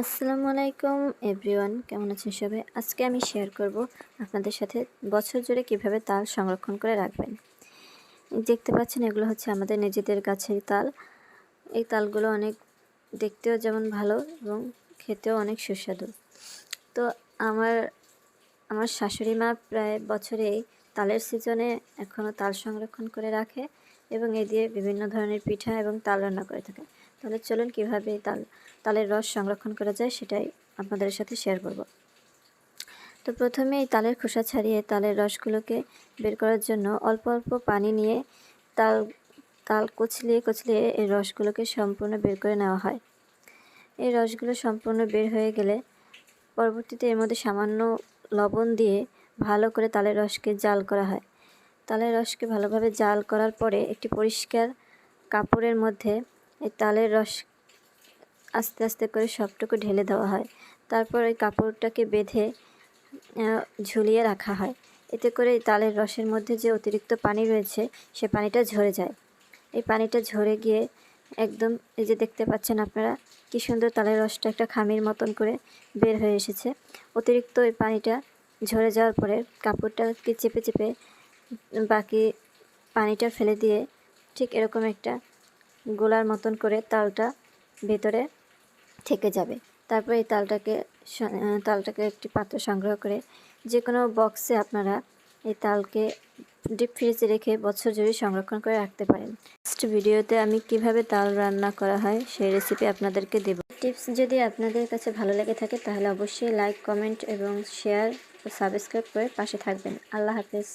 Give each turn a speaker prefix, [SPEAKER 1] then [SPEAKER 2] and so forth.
[SPEAKER 1] আসসালামু আলাইকুম এভরিওয়ান। কেমন আছেন সবাই? আজকে আমি শেয়ার করব আপনাদের সাথে বছর জুড়ে কীভাবে তাল সংরক্ষণ করে রাখবেন। দেখতে পাচ্ছেন, এগুলো হচ্ছে আমাদের নিজেদের গাছের তাল। এই তালগুলো অনেক দেখতেও যেমন ভালো এবং খেতেও অনেক সুস্বাদু। তো আমার আমার শাশুড়ি মা প্রায় বছরেই তালের সিজনে এখনও তাল সংরক্ষণ করে রাখে এবং এ দিয়ে বিভিন্ন ধরনের পিঠা এবং তাল রান্না করে থাকে। তাহলে চলুন কীভাবে তাল, তালের রস সংরক্ষণ করা যায় সেটাই আপনাদের সাথে শেয়ার করব। তো প্রথমে এই তালের খোসা ছাড়িয়ে তালের রসগুলোকে বের করার জন্য অল্প অল্প পানি নিয়ে তাল তাল কচলিয়ে কচলিয়ে এই রসগুলোকে সম্পূর্ণ বের করে নেওয়া হয়। এই রসগুলো সম্পূর্ণ বের হয়ে গেলে পরবর্তীতে এর মধ্যে সামান্য লবণ দিয়ে ভালো করে তালের রসকে জাল করা হয়। তালের রসকে ভালোভাবে জাল করার পরে একটি পরিষ্কার কাপড়ের মধ্যে এই তালের রস আস্তে আস্তে করে সবটুকু ঢেলে দেওয়া হয়। তারপর ওই কাপড়টাকে বেঁধে ঝুলিয়ে রাখা হয়। এতে করে এই তালের রসের মধ্যে যে অতিরিক্ত পানি রয়েছে, সে পানিটা ঝরে যায়। এই পানিটা ঝরে গিয়ে একদম এই যে দেখতে পাচ্ছেন আপনারা, কি সুন্দর তালের রসটা একটা খামির মতন করে বের হয়ে এসেছে। অতিরিক্ত ওই পানিটা ঝরে যাওয়ার পরে কাপড়টাকে চেপে চেপে বাকি পানিটা ফেলে দিয়ে ঠিক এরকম একটা গোলার মতন করে তালটা ভেতরে থেকে যাবে। তারপর এই তালটাকে তালটাকে একটি পাত্র সংগ্রহ করে যে কোনো বক্সে আপনারা এই তালকে ডিপ ফ্রিজে রেখে বছর জুড়ে সংরক্ষণ করে রাখতে পারেন। নেক্সট ভিডিওতে আমি কীভাবে তাল রান্না করা হয় সেই রেসিপি আপনাদেরকে দেব। টিপস যদি আপনাদের কাছে ভালো লেগে থাকে তাহলে অবশ্যই লাইক কমেন্ট এবং শেয়ার ও সাবস্ক্রাইব করে পাশে থাকবেন। আল্লাহ হাফেজ।